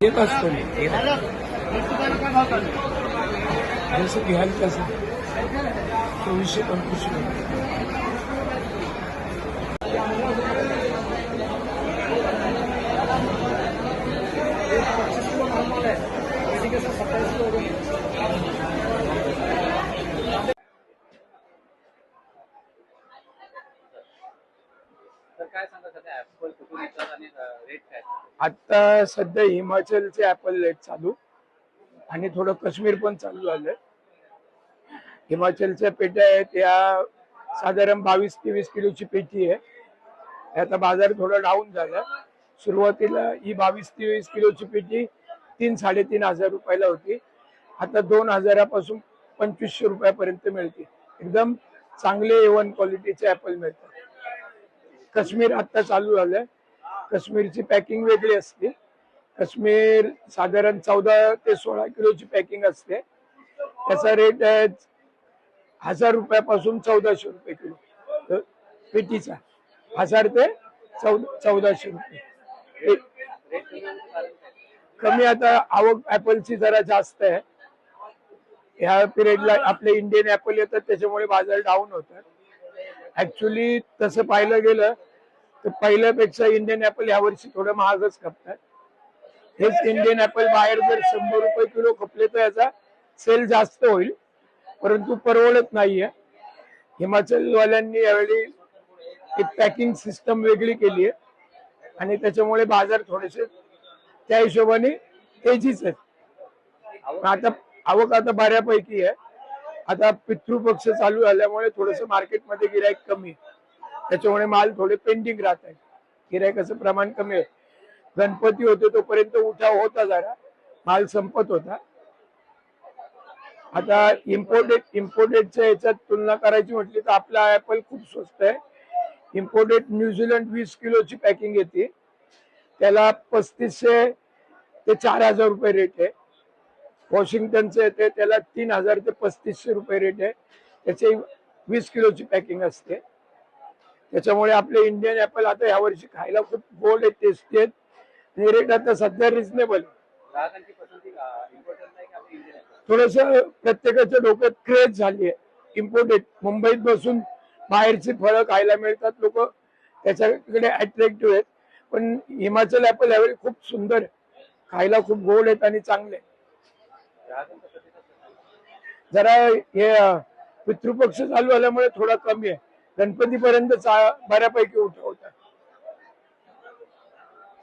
घेत असतो मी जसं घ्याल तसं चोवीसशे पंचवीसशे रुपये तर काय सांगा सध्या ऍपल कुठून येतात आणि रेट काय आता सध्या हिमाचलचे ऍपल लेट चालू आणि थोडं काश्मीर पण चालू झालंय. हिमाचलच्या पेट्या आहेत या साधारण बावीस तेवीस किलोची पेटी आहे. आता बाजार थोडा डाऊन झाला. सुरुवातीला ही बावीस तेवीस किलोची पेटी तीन साडेतीन हजार रुपयाला होती. आता दोन हजारापासून पंचवीसशे रुपयापर्यंत मिळते. एकदम चांगले एवन क्वालिटीचे ऍपल मिळतात. काश्मीर आता चालू झालंय. काश्मीरची पॅकिंग वेगळी असते. काश्मीर साधारण चौदा ते सोळा किलोची पॅकिंग असते. त्याचा रेट आहे हजार रुपयापासून चौदाशे रुपये किलो. पेटीचा हजार ते चौदा चौदाशे रुपये. कमी कमी आता आवक ऍपलची जरा जास्त आहे. ह्या पिरियडला आपले इंडियन ऍपल येतात त्याच्यामुळे बाजार डाऊन होतात. ऍक्च्युली तसं पाहिलं गेलं तर पहिल्यापेक्षा इंडियन ऍपल यावर्षी थोडं महागच खपतात. हेच इंडियन ऍपल बाहेर जर शंभर रुपये किलो खपले तर याचा सेल जास्त होईल परंतु परवडत नाहीये. हिमाचलवाल्यांनी यावेळी एक पॅकिंग सिस्टम वेगळी केली आहे. आणि त्याच्यामुळे बाजार थोडेसे त्या हिशोबाने तेजीच आहे आता आवक आता बऱ्यापैकी आहे. आता पितृपक्ष चालू झाल्यामुळे थोडस मार्केटमध्ये गिरायक कमी आहे. त्याच्यामुळे माल थोडे पेंडिंग राहत आहे गिरायकाचं प्रमाण कमी आहे. गणपती होते तोपर्यंत उठाव होता जरा. माल संपत होता. आता इम्पोर्टेड इम्पोर्टेडच्या याच्यात तुलना करायची म्हटली तर आपला ऍपल खूप स्वस्त आहे. इम्पोर्टेड न्यूझीलंड वीस किलोची पॅकिंग येते. त्याला पस्तीसशे ते चार हजार रुपये रेट आहे. वॉशिंग्टनचं येते त्याला तीन हजार ते पस्तीसशे रुपये रेट आहे. त्याचे वीस किलोची पॅकिंग असते. त्याच्यामुळे आपले इंडियन ऍपल आता यावर्षी खायला खूप गोड आहेत टेस्टी आहेत. आणि रेट आता सध्या रिझनेबल आहे. आहे थोडस प्रत्येकाच्या डोक्यात क्रेज झाली आहे. इम्पोर्टेड मुंबईत बसून बाहेरची फळं खायला मिळतात लोक. त्याच्याकडे अट्रॅक्टिव्ह आहेत. पण हिमाचल ऍपल यावेळी खूप सुंदर आहे. खायला खूप गोड आहेत आणि चांगले आहेत. ग्राहकांचा प्रतिसाद कसा आहे? जरा हे पितृपक्ष चालू झाल्यामुळे थोडा कमी आहे. गणपतीपर्यंत चा- बऱ्यापैकी उठवतात